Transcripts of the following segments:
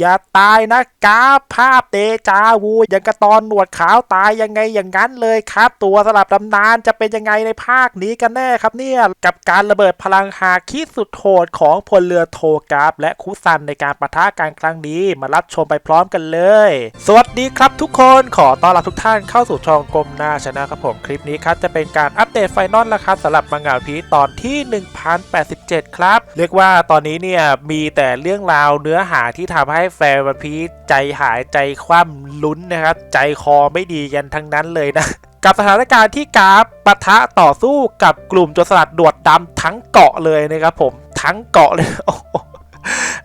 อย่าตายนะกราฟภาพเดจาวูอยังกระตอนหนวดขาวตายยังไงอย่างนั้นเลยครับ ตัวสลับตำนานจะเป็นยังไงในภาคนี้กันแน่ครับเนี่ย กับการระเบิดพลังฮาคิดสุดโหดของพลเรือโทกราฟ และคุซันในการประทะกันครั้งนี้มารับชมไปพร้อมกันเลย สวัสดีครับทุกคนขอต้อนรับทุกท่านเข้าสู่ช่องกลมหน้าชนะครับผมคลิปนี้ครับจะเป็นการอัปเดตไฟนอลแล้วครับสำหรับมังงะพีตอนที่ 1087 ครับ เรียกว่าตอนนี้เนี่ยมีแต่เรื่องราวเนื้อหาที่ทำให้แฟนวันพีชใจหายใจคว่ำลุ้นนะครับ ใจคอไม่ดีกันทั้งนั้นเลยนะ กับสถานการณ์ที่กราฟปะทะต่อสู้กับกลุ่มโจรสลัดดวดดำทั้งเกาะเลยนะครับผมทั้งเกาะเลยโอ้โ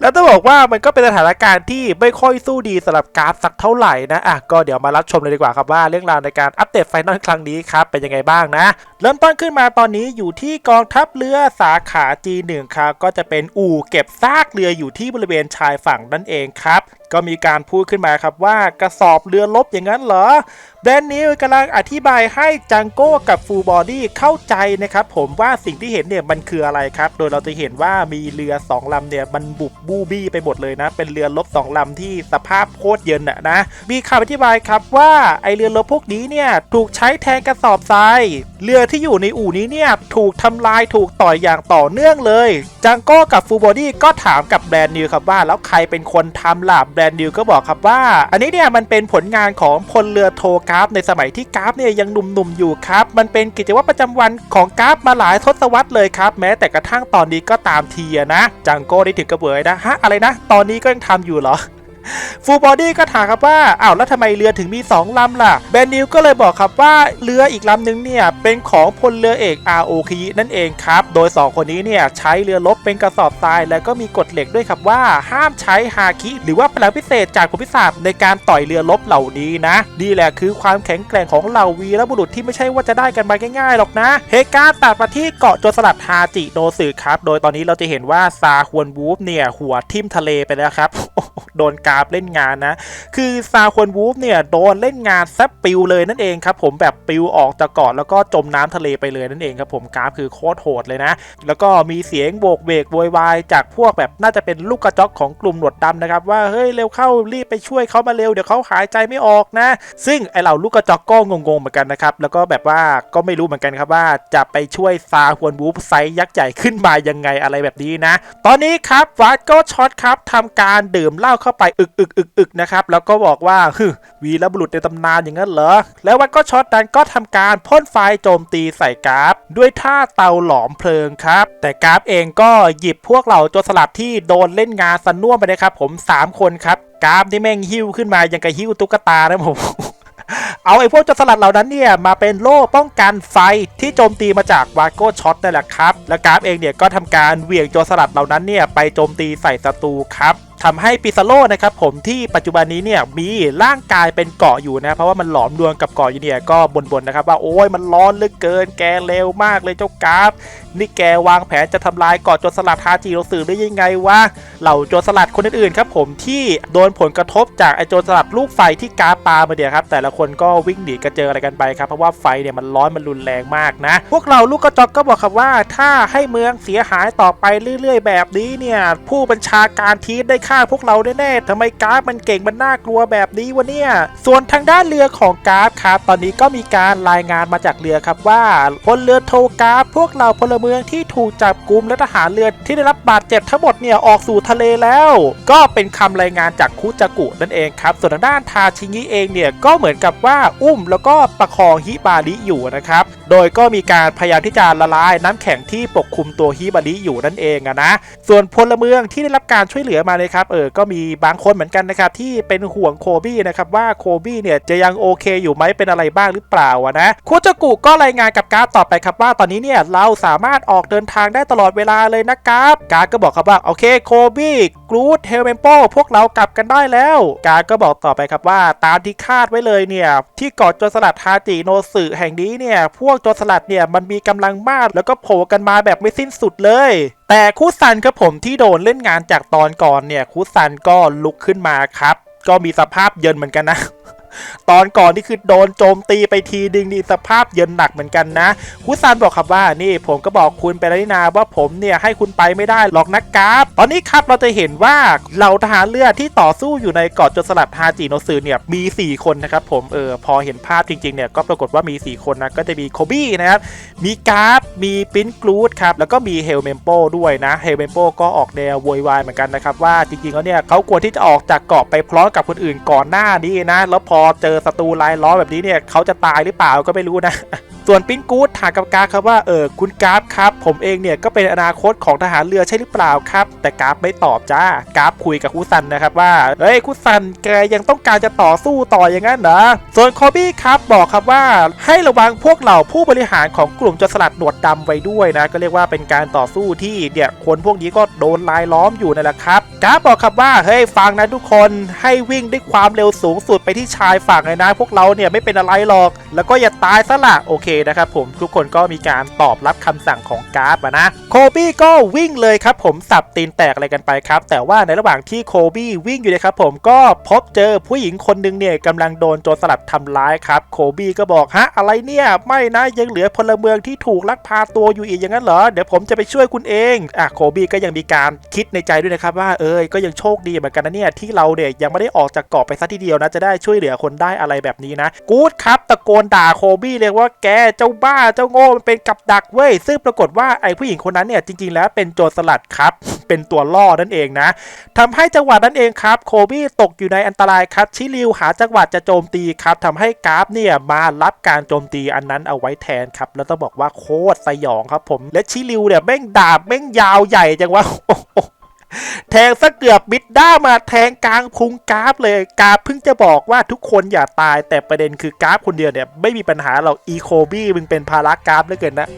แล้วต้องบอกว่ามันก็เป็นสถานการณ์ที่ไม่ค่อยสู้ดีสำหรับกราฟสักเท่าไหร่นะอะก็เดี๋ยวมารับชมเลยดีกว่าครับว่าเรื่องราวในการอัปเดตไฟนอลครั้งนี้ครับเป็นยังไงบ้างนะ เริ่มต้นขึ้นมาตอนนี้อยู่ที่กองทัพเรือสาขา G1 ครับก็จะเป็นอู่เก็บซากเรืออยู่ที่บริเวณชายฝั่งนั่นเองครับก็มีการพูดขึ้นมาครับว่ากระสอบเรือลบอย่างนั้นเหรอแบรนด์นิวกำลังอธิบายให้จังโก้กับฟูบอดี้เข้าใจนะครับผมว่าสิ่งที่เห็นเนี่ยมันคืออะไรครับ โดยเราจะเห็นว่ามีเรือสองลำเนี่ยมันบุบบูบี้ไปหมดเลยนะ เป็นเรือลบสองลำที่สภาพโคตรเย็นอะนะ มีคำอธิบายครับว่าไอเรือลบพวกนี้เนี่ยถูกใช้แทนกระสอบทราย เรือที่อยู่ในอู่นี้เนี่ยถูกทำลายถูกต่อยอย่างต่อเนื่องเลย จังโก้กับฟูบอดี้ก็ถามกับแบรนด์นิวครับว่าแล้วใครเป็นคนทำล่ะแบรนด์นิวก็บอกครับว่า อันนี้เนี่ยมันเป็นผลงานของพลเรือโทกราฟ ในสมัยที่กราฟเนี่ยยังหนุ่มๆอยู่ครับ มันเป็นกิจวัตรประจำวันของกราฟมาหลายทศวรรษเลยครับ แม้แต่กระทั่งตอนนี้ก็ตามทีนะ จังโก้ได้ถึงกระเบยนะฮะอะไรนะ ตอนนี้ก็ยังทำอยู่เหรอ ฟูลบอดี้ก็ถามครับว่าอ้าวแล้วทำไมเรือถึงมี 2ลำล่ะแบนนิวก็เลยบอกครับว่าเรืออีกลำหนึ่งเนี่ยเป็นของพลเรือเอกอาโอคินั่นเองครับ โดย 2 คนนี้เนี่ยใช้เรือรบเป็นกระสอบทราย แล้วก็มีกฎเหล็กด้วยครับว่าห้ามใช้ฮาคิหรือว่าพลังพิเศษจากผลพิศาจในการต่อยเรือรบเหล่านี้นะนี่แหละคือความแข็งแกร่งของเหล่าวีรบุรุษที่ไม่ใช่ว่าจะได้กันมาง่ายๆหรอกนะเหตุกาตัดมาที่เกาะโจรสลัดฮาจิโนสึครับ โดยตอนนี้เราจะเห็นว่าซาฮวนวูฟเนี่ยหัวทิ่มทะเลไปแล้วครับโดนกราฟเล่นงานนะ คือซาควนวูฟเนี่ยโดนเล่นงานแซบปิวเลยนั่นเองครับผมแบบปิวออกจากเกาะแล้วก็จมน้ำทะเลไปเลยนั่นเองครับผมกราฟคือโคตรโหดเลยนะ แล้วก็มีเสียงโบกเวกโวยวายจากพวกแบบน่าจะเป็นลูกกระจอกของกลุ่มหนวดดำนะครับว่าเฮ้ยเร็วเข้ารีบไปช่วยเขามาเร็วเดี๋ยวเขาหายใจไม่ออกนะ ซึ่งไอเหล่าลูกกระจอกก็งงๆเหมือนกันนะครับแล้วก็แบบว่าก็ไม่รู้เหมือนกันครับว่าจะไปช่วยซาควนวูฟไซส์ยักษ์ใหญ่ขึ้นมายังไงอะไรแบบนี้นะ ตอนนี้ครับวัดก็ช็อตครับทำการดื่มเหล้าเข้าไปอึกอึกอึกอึกนะครับ แล้วก็บอกว่าฮึวีรบุรุษในตำนานอย่างนั้นเหรอ แล้ววัดก็ช็อตนั้นก็ทำการพ่นไฟโจมตีใส่กราฟ ด้วยท่าเตาหลอมเพลิงครับ แต่กราฟเองก็หยิบพวกเหล่าโจรสลัดที่โดนเล่นงานสน่วมไปนะครับผม 3 คนครับกราฟที่แม่งหิ้วขึ้นมายังกับหิ้วตุ๊กตานะผมเอาไอ้พวกโจรสลัดเหล่านั้นเนี่ยมาเป็นโล่ป้องกันไฟที่โจมตีมาจากวาโก้ช็อตนั่นแหละครับ และกราฟเองเนี่ยก็ทำการเหวี่ยงโจรสลัดเหล่านั้นเนี่ยไปโจมตีใส่ศัตรูครับ ทำให้ปิซาโลนะครับผมที่ปัจจุบันนี้เนี่ยมีร่างกายเป็นเกาะอยู่นะ เพราะว่ามันหลอมรวมกับเกาะอยู่เนี่ยก็บ่นๆนะครับว่าโอ้ยมันร้อนเหลือเกินแกเร็วมากเลยเจ้ากราฟ นี่แกวางแผนจะทำลายเกาะโจรสลัดฮาจิโรสึได้ยังไงวะเหล่าโจรสลัดคนอื่นๆครับผมที่โดนผลกระทบจากไอโจรสลัดลูกไฟที่กาปามาเดียครับ แต่ละคนก็วิ่งหนีกระเจิงอะไรกันไปครับเพราะว่าไฟเนี่ยมันร้อนมันรุนแรงมากนะ พวกเราลูกกระจอกก็บอกครับว่า ถ้าให้เมืองเสียหายต่อไปเรื่อย ๆ แบบนี้เนี่ยผู้บัญชาการทีสได้ฆ่าพวกเราแน่ๆทำไมกราฟมันเก่งมันน่ากลัวแบบนี้วะเนี่ยส่วนทางด้านเรือของกราฟครับตอนนี้ก็มีการรายงานมาจากเรือครับว่าพลเรือโทกราฟพวกเราพลเมืองที่ถูกจับกุมและทหารเรือที่ได้รับบาดเจ็บทั้งหมดเนี่ยออกสู่ทะเลแล้ว ก็เป็นคำรายงานจากคุจกุนั่นเองครับ ส่วนทางด้านทาชิงิเองเนี่ยก็เหมือนกับว่าอุ้มแล้วก็ประคองฮิบาริอยู่นะครับ โดยก็มีการพยายามที่จะละลายน้ำแข็งที่ปกคลุมตัวฮิบาริอยู่นั่นเองอะนะ ส่วนพลเมืองที่ได้รับการช่วยเหลือมาเลยครับเออก็มีบางคนเหมือนกันนะครับที่เป็นห่วงโคบี้นะครับว่าโคบี้เนี่ยจะยังโอเคอยู่ไหมเป็นอะไรบ้างหรือเปล่าอะนะคุจกุก็รายงานกับกราฟต่อไปครับว่าตอนนี้เนี่ยเราสามารถออกเดินทางได้ตลอดเวลาเลยนะครับ กาฟก็บอกครับว่าโอเคโคบี้กรูดเฮลเมนโปพวกเรากลับกันได้แล้ว กาฟก็บอกต่อไปครับว่า ตามที่คาดไว้เลยเนี่ย ที่เกาะโจรสลัดฮาจิโนสึแห่งนี้เนี่ย พวกโจรสลัดเนี่ยมันมีกำลังมากแล้วก็โผล่กันมาแบบไม่สิ้นสุดเลยแต่คูซันครับผมที่โดนเล่นงานจากตอนก่อนเนี่ยคูซันก็ลุกขึ้นมาครับ ก็มีสภาพเยินเหมือนกันนะ ตอนก่อนนี่คือโดนโจมตีไปทีดึงนี่สภาพเยินหนักเหมือนกันนะคุซันบอกครับว่านี่ผมก็บอกคุณไปแล้วนี่นาว่าผมเนี่ยให้คุณไปไม่ได้หรอกนะครับตอนนี้ครับเราจะเห็นว่าเหล่าทหารเรือที่ต่อสู้อยู่ในเกาะโจรสลัดฮาจิโนซึเนี่ยมี 4 คนนะครับผมเออพอเห็นภาพจริงๆเนี่ยก็ปรากฏว่ามี 4 คนนะก็จะมีโคบี้นะครับมีกราฟมีปิ้นกรูดครับแล้วก็มีเฮลเมมโปด้วยนะเฮลเมมโปก็ออกแนวโวยวายเหมือนกันนะครับว่าจริงๆแล้วเนี่ยเขาควรที่จะออกจากเกาะไปพร้อมกับคนอื่นก่อนหน้านี้นะแล้วพอเจอศัตรูลายล้อแบบนี้เนี่ยเขาจะตายหรือเปล่าก็ไม่รู้นะ ส่วนปิ้นกู๊ดถามกับกาครับว่าเออคุณกราฟครับ ผมเองเนี่ยก็เป็นอนาคตของทหารเรือใช่หรือเปล่าครับ แต่กราฟไม่ตอบจ้ากราฟคุยกับคุซันนะครับว่าเฮ้ยคุซันแกยังต้องการจะต่อสู้ต่ออย่างนั้นเหรอส่วนคอบี้ครับบอกครับว่าให้ระวังพวกเหล่าผู้บริหารของกลุ่มจสลัดหนวดดำไว้ด้วยนะก็เรียกว่าเป็นการต่อสู้ที่เนี่ยคนพวกนี้ก็โดนลายล้อมอยู่นั่นแหละครับกราฟบอกครับว่าเฮ้ยฟังนะทุกคนให้วิ่งด้วยความเร็วสูงสุดไปที่ชายฝั่งเลยนะ พวกเราเนี่ยไม่เป็นอะไรหรอก แล้วก็อย่าตายซะละโอเคนะครับผมทุกคนก็มีการตอบรับคำสั่งของกาฟนะโคบี้ก็วิ่งเลยครับผมสับตีนแตกอะไรกันไปครับ แต่ว่าในระหว่างที่โคบี้วิ่งอยู่นะครับผมก็พบเจอผู้หญิงคนหนึ่งเนี่ยกำลังโดนโจรสลัดทำร้ายครับโคบี้ก็บอกฮะอะไรเนี่ยไม่นะยังเหลือพลเมืองที่ถูกลักพาตัวอยู่อีกอย่างนั้นเหรอเดี๋ยวผมจะไปช่วยคุณเองอะโคบี้ก็ยังมีการคิดในใจด้วยนะครับว่าเอ้ยก็ยังโชคดีเหมือนกันนะเนี่ยที่เราเนี่ยยังไม่ได้ออกจากเกาะไปซะทีเดียวนะจะได้ช่วยเหลือคนได้อะไรแบบนี้นะกู๊ดครับตะโกนด่าโคบี้เลยว่าแกเจ้าบ้าเจ้าโง่มันเป็นกับดักเว้ยซึ่งปรากฏว่าไอ้ผู้หญิงคนนั้นเนี่ยจริง ๆ แล้วเป็นโจรสลัดครับ เป็นตัวล่อนั่นเองนะทำให้จังหวะนั้นเองครับ โคบี้ตกอยู่ในอันตรายครับชิลิวหาจังหวะจะโจมตีครับทำให้กราฟเนี่ยมารับการโจมตีอันนั้นเอาไว้แทนครับแล้วต้องบอกว่าโคตรสยองครับผม และชิลิวเนี่ยแม่งดาบแม่งยาวใหญ่จังวะ แทงซะเกือบบิดด้ามาแทงกลางพุงกราฟเลยกราฟเพิ่งจะบอกว่าทุกคนอย่าตายแต่ประเด็นคือกราฟคนเดียวเนี่ยไม่มีปัญหาหรอกอีโคบี้มึงเป็นภาระกราฟเหลือเกินนะ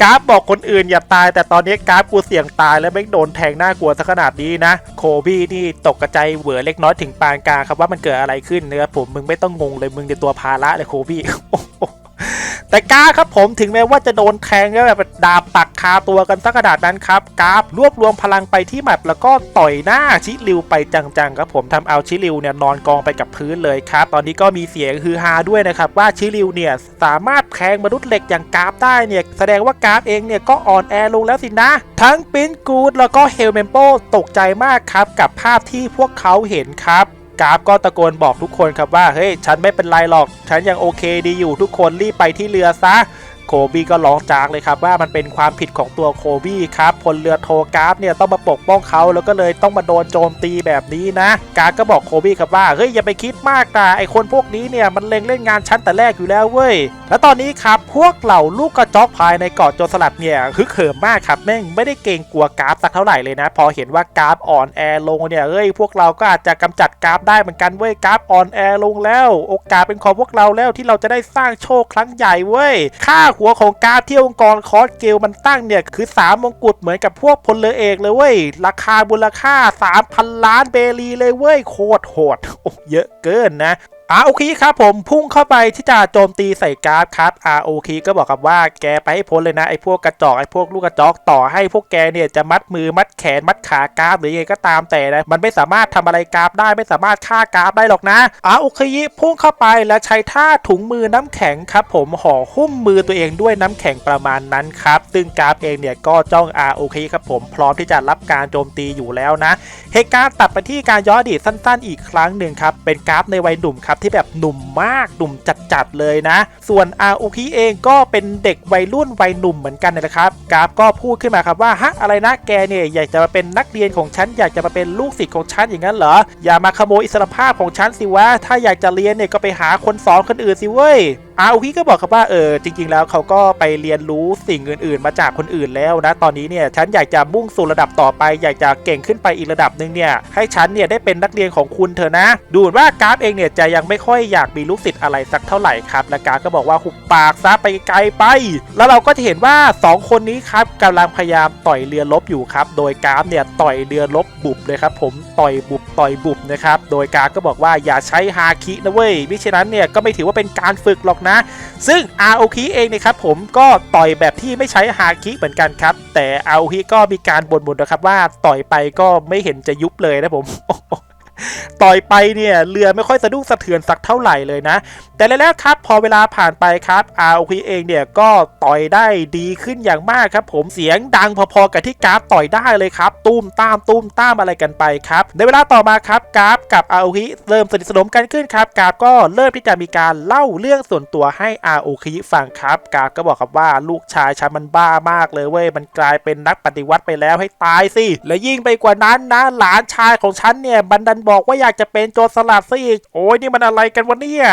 กราฟบอกคนอื่นอย่าตาย แต่ตอนนี้กราฟกูเสี่ยงตายแล้วไม่โดนแทงหน้ากลัวซะขนาดนี้นะ โคบี้นี่ตกกระจายเหวอเล็กน้อยถึงปานกลางครับว่ามันเกิดอะไรขึ้นนะครับผมมึงไม่ต้องงงเลยมึงเป็นตัวภาระเลยโคบี้ แต่กาครับผมถึงแม้ว่าจะโดนแทงแล้วแบบดาบปักคาตัวกันสักขนาดนั้นครับกาฟรวบรวมพลังไปที่แมปแล้วก็ต่อยหน้าชิริวไปจังๆครับผมทำเอาชิริวเนี่ยนอนกองไปกับพื้นเลยครับ ตอนนี้ก็มีเสียงฮือฮาด้วยนะครับว่าชิริวเนี่ยสามารถแทงมนุษย์เหล็กอย่างกาฟได้เนี่ยแสดงว่ากาฟเองเนี่ยก็อ่อนแอลงแล้วสินะ ทั้งปิ้นกูดแล้วก็เฮลเมมโปตกใจมากครับกับภาพที่พวกเขาเห็นครับ กราฟก็ตะโกนบอกทุกคนครับว่าเฮ้ยฉันไม่เป็นไรหรอก ฉันยังโอเคดีอยู่ทุกคนรีบไปที่เรือซะ โคบี้ก็ร้องจากเลยครับว่ามันเป็นความผิดของตัวโคบี้ครับพลเรือโทกราฟเนี่ยต้องมาปกป้องเขาแล้วก็เลยต้องมาโดนโจมตีแบบนี้นะ กาก็บอกโคบี้ครับว่าเฮ้ยอย่าไปคิดมากนะไอคนพวกนี้เนี่ยมันเล็งเล่นงานชั้นแต่แรกอยู่แล้วเว้ยแล้วตอนนี้ครับพวกเหล่าลูกกระจอกภายในเกาะโจรสลัดเนี่ยฮึกเหิมมากครับแม่งไม่ได้เกรงกลัวกราฟสักเท่าไหร่เลยนะ พอเห็นว่ากราฟอ่อนแอลงเนี่ยเอ้ยพวกเราก็อาจจะกำจัดกราฟได้เหมือนกันเว้ยกราฟอ่อนแอลงแล้ว โอกาสเป็นของพวกเราแล้วที่เราจะได้สร้างโชคครั้งใหญ่เว้ยค่าหัวของกราฟที่องค์กรคอสเกลมันตั้งเนี่ย คือ 3 มงกุฎเหมือนกับพวกพลเรือเอกเลยเว้ย ราคามูลค่า 3,000 ล้านเบรีเลยเว้ย โคตรโหดโอ้เยอะเกินนะ อาโอเคครับผมพุ่งเข้าไปที่จะโจมตีใส่กราฟครับอาโอเคก็บอกกับว่าแกไปให้พ้นเลยนะไอ้พวกกระจอกไอ้พวกลูกกระจอกต่อให้พวกแกเนี่ยจะมัดมือมัดแขนมัดขากราฟหรือยังไงก็ตามแต่นะมันไม่สามารถทำอะไรกราฟได้ไม่สามารถฆ่ากราฟได้หรอกนะอาโอเคพุ่งเข้าไปแล้วใช้ท่าถุงมือน้ำแข็งครับผมห่อหุ้มมือตัวเองด้วยน้ำแข็งประมาณนั้นครับซึ่งกราฟเองเนี่ยก็จ้องอาโอเคครับผมพร้อมที่จะรับการโจมตีอยู่แล้วนะเหตุการณ์ตัดไปที่การย้อนอดีตสั้น ๆ อีกครั้งหนึ่งครับเป็นกราฟในวัยหนุ่มครับที่แบบหนุ่มมากหนุ่มจัดๆเลยนะ ส่วนอาอุคิเองก็เป็นเด็กวัยรุ่นวัยหนุ่มเหมือนกันนะครับกราฟก็พูดขึ้นมาครับว่าฮะอะไรนะแกเนี่ยอยากจะมาเป็นนักเรียนของฉันอยากจะมาเป็นลูกศิษย์ของฉันอย่างนั้นเหรออย่ามาขโมยอิสรภาพของฉันสิวะถ้าอยากจะเรียนเนี่ยก็ไปหาคนสอนคนอื่นสิเว้ยอาอุคิก็บอกครับว่าเออจริง ๆ แล้วเขาก็ไปเรียนรู้สิ่งอื่น ๆ มาจากคนอื่นแล้วนะตอนนี้เนี่ยฉันอยากจะมุ่งสู่ระดับต่อไป อยากจะเก่งขึ้นไปอีกระดับหนึ่งเนี่ยให้ฉันเนี่ยได้เป็นนักเรียนของคุณเถอะนะ ดูเหมือนว่ากราฟเองเนี่ยจะยังไม่ค่อยอยากมีลูกศิษย์อะไรสักเท่าไหร่ครับและกราฟก็บอกว่าหุบปากซะไปไกลไป แล้วเราก็จะเห็นว่า 2 คนนี้ครับกำลังพยายามต่อยเรือลบอยู่ครับโดยกราฟเนี่ยต่อยเรือลบบุบเลยครับผมต่อยบุบต่อยบุบนะครับโดยกราฟก็บอกว่าอย่าใช้ฮาคินะเว้ยมิฉะนั้นเนี่ยก็ไม่ถือว่าเป็นการฝึกหรอกนะซึ่ง ROK เองนะครับผมก็ต่อยแบบที่ไม่ใช้ฮาคิเหมือนกันครับ แต่ ROK ก็มีการบ่นๆนะครับว่าต่อยไปก็ไม่เห็นจะยุบเลยนะผม ต่อยไปเนี่ยเรือไม่ค่อยสะดุ้งสะเทือนสักเท่าไหร่เลยนะ แต่แล้วครับพอเวลาผ่านไปครับ ROK เองเนี่ยก็ต่อยได้ดีขึ้นอย่างมากครับ ผมเสียงดังพอๆกับที่กราฟต่อยได้เลยครับตุ้มตามตุ้มตามอะไรกันไปครับในเวลาต่อมาครับกราฟกับ ROK เริ่มสนิทสนมกันขึ้นครับกราฟก็เริ่มที่จะมีการเล่าเรื่องส่วนตัวให้ ROK ฟังครับกราฟก็บอกครับว่าลูกชายฉันมันบ้ามากเลยเว้ยมันกลายเป็นนักปฏิวัติไปแล้วให้ตายสิและยิ่งไปกว่านั้นนะหลานชายของฉันเนี่ยบันดันบอกว่าอยากจะเป็นโจรสลัดซะอีก โอ้ยนี่มันอะไรกันวะเนี่ย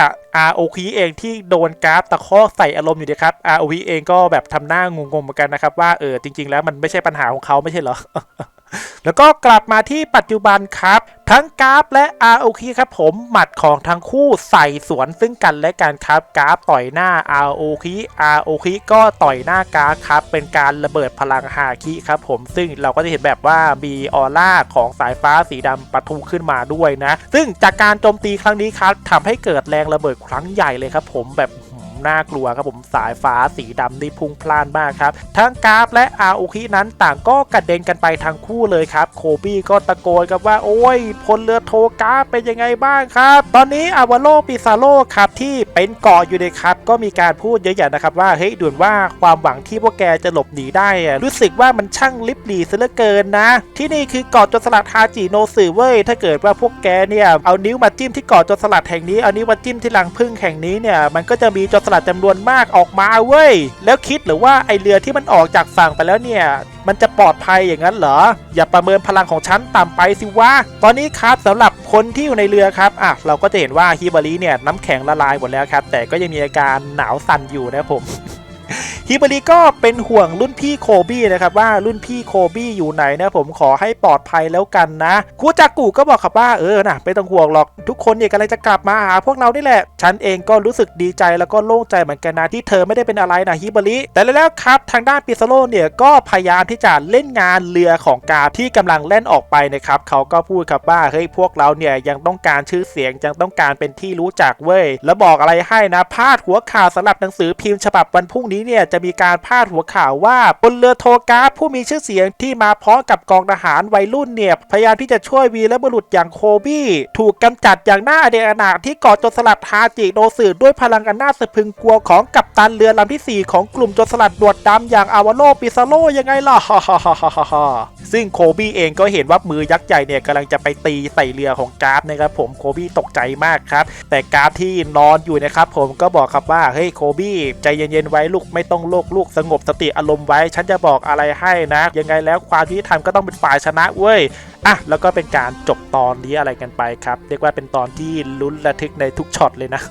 ROK เองที่โดนกราฟตะคอกใส่อารมณ์อยู่ดีครับ ROK เองก็แบบทำหน้างงๆเหมือนกันนะครับว่าเออจริง ๆ แล้วมันไม่ใช่ปัญหาของเขาไม่ใช่เหรอ แล้วก็กลับมาที่ปัจจุบันครับ ทั้งกราฟและ ROK ครับผมหมัดของทั้งคู่ใส่สวนซึ่งกันและกันครับกราฟต่อยหน้า ROK ROK ก็ต่อยหน้ากราฟครับ เป็นการระเบิดพลังฮาคิครับผมซึ่งเราก็จะเห็นแบบว่ามีออร่าของสายฟ้าสีดำปะทุขึ้นมาด้วยนะ ซึ่งจากการโจมตีครั้งนี้ครับทำให้เกิดแรงระเบิดครั้งใหญ่เลยครับผมแบบ น่ากลัวครับผมสายฟ้าสีดำนี่พุ่งพล่านมากครับ ทั้งกราฟและอาโอคินั้นต่างก็กระเด็นกันไปทั้งคู่เลยครับ โคบี้ก็ตะโกนครับว่าโอ้ยพลเรือโทกราฟเป็นยังไงบ้างครับ ตอนนี้อาวาโลปิซาโลครับที่เป็นเกาะอยู่เลยครับ ก็มีการพูดเยอะแยะนะครับว่าเฮ้ยด่วนว่าความหวังที่พวกแกจะหลบหนีได้ รู้สึกว่ามันช่างลิบหลีซะเหลือเกินนะ ที่นี่คือเกาะโจรสลัดฮาจิโนสึเว้ยถ้าเกิดว่าพวกแกเนี่ยเอานิ้วมาจิ้มที่เกาะโจรสลัดแห่งนี้เอานิ้วมาจิ้มที่รังผึ้งแห่งนี้เนี่ยมันก็จะมีโจรสลัดจำนวนมากออกมาเว้ย แล้วคิดหรือว่าไอเรือที่มันออกจากฝั่งไปแล้วเนี่ย มันจะปลอดภัยอย่างนั้นเหรอ อย่าประเมินพลังของฉันต่ำไปสิวะ ตอนนี้ครับสำหรับคนที่อยู่ในเรือครับอะเราก็จะเห็นว่าฮิบาริเนี่ยน้ำแข็งละลายหมดแล้วครับ แต่ก็ยังมีอาการหนาวสั่นอยู่นะครับผม ฮิบาริก็เป็นห่วงรุ่นพี่โคบี้นะครับว่ารุ่นพี่โคบี้อยู่ไหนนะผมขอให้ปลอดภัยแล้วกันนะคูจากกูก็บอกครับว่าเออนะไม่ต้องห่วงหรอกทุกคนเนี่ยกำลังจะกลับมาหาพวกเรานี่แหละ ฉันเองก็รู้สึกดีใจแล้วก็โล่งใจเหมือนกันนะที่เธอไม่ได้เป็นอะไรนะฮิบาริแต่แล้วครับทางด้านปิซาโลเนี่ยก็พยายามที่จะเล่นงานเรือของกาที่กำลังเล่นออกไปนะครับเขาก็พูดครับว่าเฮ้ยพวกเราเนี่ยยังต้องการชื่อเสียงยังต้องการเป็นที่รู้จักเว้ยแล้วบอกอะไรให้นะพาดหัวข่าวสำหรับหนังสือพิมพ์ฉบับวันพรุ่งนี้เนี่ยจะมีการพาดหัวข่าวว่าบนเรือโทกาผู้มีชื่อเสียงที่มาพร้อมกับกองทหารวัยรุ่นเนี่ยพยายามที่จะช่วยวีและบุรุษอย่างโคบี้ ถูกกำจัดอย่างน่าอเดอนาถที่เกาะโจรสลัดฮาจิโนสึด้วยพลังอันน่าสะพึงกลัวของกัปตันเรือลำที่ 4 ของกลุ่มโจรสลัดดวดดำอย่างอาวาโลปิซาโลยังไงล่ะซึ่งโคบี้เองก็เห็นว่ามือยักษ์ใหญ่เนี่ยกำลังจะไปตีใส่เรือของกราฟนะครับผมโคบี้ตกใจมากครับ แต่กราฟที่นอนอยู่นะครับผมก็บอกครับว่าเฮ้ยโคบี้ใจเย็นๆไว้ลูกไม่ต้องโลกลูกสงบสติอารมณ์ไว้ ฉันจะบอกอะไรให้นะ ยังไงแล้วความยุติธรรมก็ต้องเป็นฝ่ายชนะเว้ยอะแล้วก็เป็นการจบตอนนี้อะไรกันไปครับ เรียกว่าเป็นตอนที่ลุ้นระทึกในทุกช็อตเลยนะ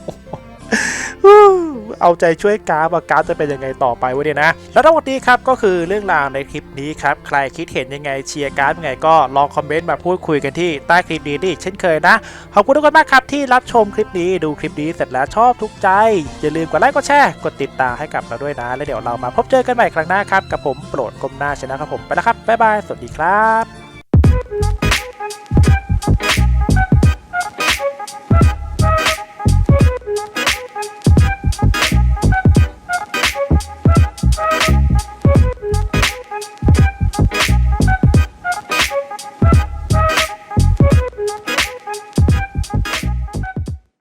เอาใจช่วยกราฟว่ากราฟจะเป็นยังไงต่อไปวะเนี่ยนะ แล้วทั้งหมดนี้ครับก็คือเรื่องราวในคลิปนี้ครับ ใครคิดเห็นยังไงเชียร์กราฟยังไงก็ลองคอมเมนต์มาพูดคุยกันที่ใต้คลิปนี้ดิเช่นเคยนะ ขอบคุณทุกคนมากครับที่รับชมคลิปนี้ดูคลิปนี้เสร็จแล้วชอบทุกใจอย่าลืมกดไลค์กดแชร์กดติดตามให้กับเราด้วยนะ แล้วเดี๋ยวเรามาพบเจอกันใหม่ครั้งหน้าครับกับผมโปรดกลมหน้าชนะครับผมไปแล้วครับบ๊ายบายสวัสดีครับ